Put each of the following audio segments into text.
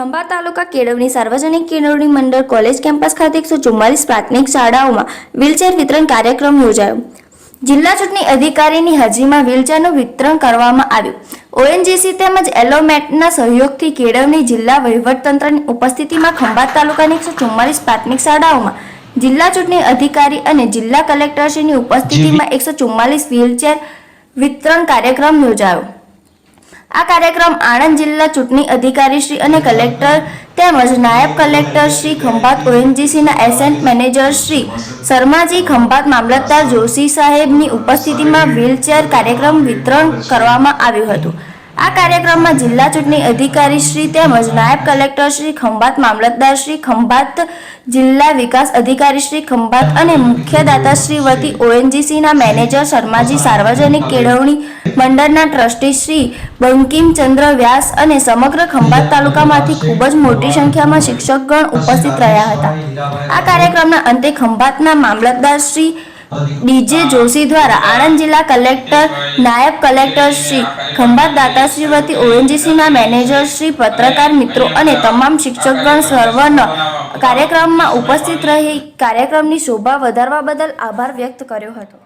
ખંભા તાલુકા કેળવણી સાર્વજનિક કેળવણી મંડળ કોલેજ કેમ્પસ ખાતે એકસો ચુમ્માલીસ પ્રાથમિક શાળાઓમાં વ્હીલચેર વિતરણ કાર્યક્રમ યોજાયો. જિલ્લા ચૂંટણી અધિકારીની હાજરીમાં વ્હીલચેરનું વિતરણ કરવામાં આવ્યું. ઓએનજીસી તેમજ એલોમેટના સહયોગથી કેળવણી જિલ્લા વહીવટતંત્રની ઉપસ્થિતિમાં ખંભાત તાલુકાની એકસો ચુમ્માલીસ પ્રાથમિક શાળાઓમાં જિલ્લા ચૂંટણી અધિકારી અને જિલ્લા કલેક્ટરશ્રીની ઉપસ્થિતિમાં એકસો ચુમ્માલીસ વ્હીલચેર વિતરણ કાર્યક્રમ યોજાયો. આ કાર્યક્રમ આણંદ જિલ્લા ચૂંટણી અધિકારી શ્રી અને કલેક્ટર તેમજ નાયબ કલેક્ટર શ્રી ખંભાત ઓએનજીસીના એસેન્ટ મેનેજર શ્રી શર્માજી ખંભાત મામલતદાર જોશી સાહેબની ઉપસ્થિતિમાં વ્હીલચેર કાર્યક્રમ વિતરણ કરવામાં આવ્યું હતું. આ કાર્યક્રમમાં જિલ્લા ચૂંટણી અધિકારી શ્રી તેમજ નાયબ કલેક્ટર શ્રી ખંભાત મામલતદાર શ્રી ખંભાત જિલ્લા વિકાસ અધિકારી શ્રી ખંભાત અને મુખ્ય દાતાશ્રી વતી ઓએનજીસીના મેનેજર શર્માજી સાર્વજનિક કેળવણી મંડળના ટ્રસ્ટી શ્રી બંકિમચંદ્ર વ્યાસ અને સમગ્ર ખંભાત તાલુકામાંથી ખૂબ જ મોટી સંખ્યામાં શિક્ષકગણ ઉપસ્થિત રહ્યા હતા. આ કાર્યક્રમના અંતે ખંભાતના મામલતદાર શ્રી ડીજે જોશી દ્વારા આણંદ જિલ્લા કલેક્ટર, નાયબ કલેક્ટર શ્રી ખંભાત વતી ઓએનજીસીના મેનેજર શ્રી પત્રકાર મિત્રો અને તમામ શિક્ષકગણ સર્વનો કાર્યક્રમમાં ઉપસ્થિત રહી કાર્યક્રમની શોભા વધારવા બદલ આભાર વ્યક્ત કર્યો હતો.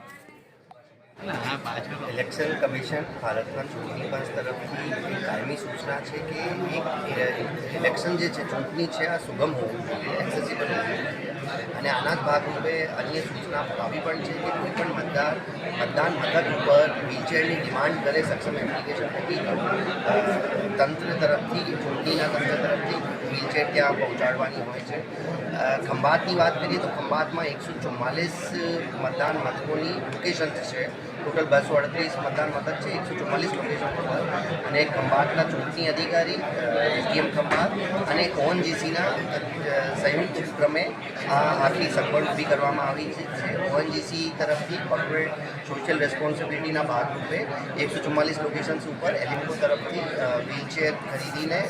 ઇલેક્શન કમિશન ભારતના ચૂંટણી પંચ તરફથી કાયમી સૂચના છે કે એક ઇલેક્શન જે છે, ચૂંટણી છે, આ સુગમ હોવું જોઈએ, એક્સેસિબલ હોવું જોઈએ. અને આના જ ભાગરૂપે અન્ય સૂચના આવી પણ છે કે કોઈ પણ મતદાર મતદાન મથક ઉપર વ્હીલચેરની ડિમાન્ડ કરે સક્ષમ એપ્લિકેશન મૂકી તંત્ર તરફથી, ચૂંટણીના તંત્ર તરફથી વ્હીલચેર ત્યાં પહોંચાડવાની હોય છે. ખંભાતની વાત કરીએ તો ખંભાતમાં એકસો ચુમ્માલીસ મતદાન મથકોની લોકેશન્સ છે. ટોટલ બસો અડત્રીસ મતદાન મથક છે, એકસો ચુમ્માલીસ લોકેશન પર અને ખંભાતના ચૂંટણી અધિકારી એસડીએમ ખંભાત અને ઓએનજીસીના સંયુક્ત ક્રમે આ આખી સગવડ ઊભી કરવામાં આવી છે. ઓએનજીસી તરફથી કોર્પોરેટ સોશિયલ રેસ્પોન્સિબિલિટીના ભાગરૂપે એકસો ચુમ્માલીસ લોકેશન્સ ઉપર એલિમ્કો તરફથી વ્હીલચેર ખરીદીને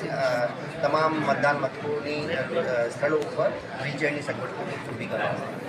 તમામ મતદાન મથકોની સ્થળો ઉપર વ્હીલચેરની સગવડ ઊભી કરવામાં આવી.